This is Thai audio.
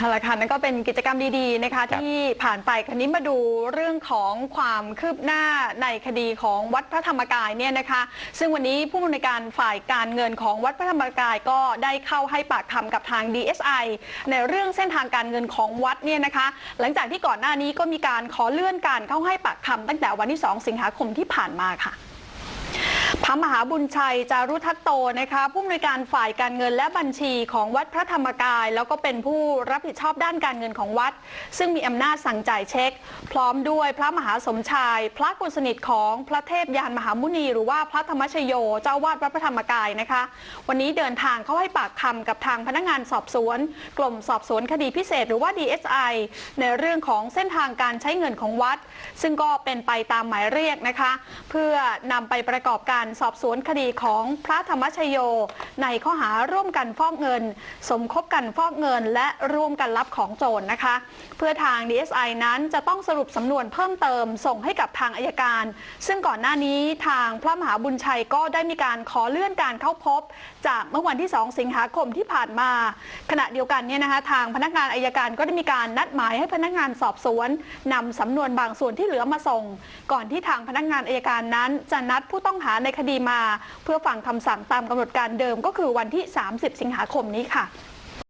เอาละค่ะนั่นก็เป็นกิจกรรมดีๆนะคะครับที่ผ่านไปคันนี้มาดูเรื่องของความคืบหน้าในคดีของวัดพระธรรมกายเนี่ยนะคะ ซึ่งวันนี้ผู้อำนวยการฝ่ายการเงินของวัดพระธรรมกายก็ได้เข้าให้ปากคำกับทาง DSI ในเรื่องเส้นทางการเงินของวัดเนี่ยนะคะ หลังจากที่ก่อนหน้านี้ก็มีการขอเลื่อนการเข้าให้ปากคำตั้งแต่วันที่ 2 สิงหาคมที่ผ่านมาค่ะ พระมหาบุญชัย จารุทัตโตนะคะผู้อำนวยการฝ่ายการเงินและบัญชีของวัดพระธรรมกาย แล้วก็เป็นผู้รับผิดชอบด้านการเงินของวัด ซึ่งมีอำนาจสั่งจ่ายเช็ค พร้อมด้วยพระมหาสมชาย พระกุณสนิทของพระเทพยานมหามุนี หรือว่าพระธรรมชโย เจ้าวาดวัดพระธรรมกายนะคะ วันนี้เดินทางเข้าให้ปากคำกับทางพนักงานสอบสวน กลุ่มสอบสวนคดีพิเศษ หรือว่า DSI ในเรื่องของเส้นทางการใช้เงินของวัด ซึ่งก็เป็นไปตามหมายเรียกนะคะ เพื่อนำไปประกอบการสอบสวนคดีของพระธรรมชโย ในข้อหาร่วมกันฟอกเงิน สมคบกันฟอกเงิน และร่วมกันรับของโจรนะคะ เพื่อทาง DSI นั้นจะต้องสรุปสำนวนเพิ่มเติมส่งให้กับทางอายการ ซึ่งก่อนหน้านี้ทางพระมหาบุญชัยก็ได้มีการขอเลื่อนการเข้าพบ จากเมื่อวันที่ 2 สิงหาคมที่ผ่านมา ขณะเดียวกันเนี่ยนะคะทางพนักงานอายการก็ได้มีการนัดหมายให้พนักงานสอบสวนนำสำนวนบางส่วนที่เหลือมาส่ง ก่อนที่ทางพนักงานอายการนั้นจะนัดผู้ต้องหาในคดีมา เพื่อฟังคำสั่งตามกำหนดการเดิมก็คือวันที่ 30 สิงหาคมนี้ค่ะ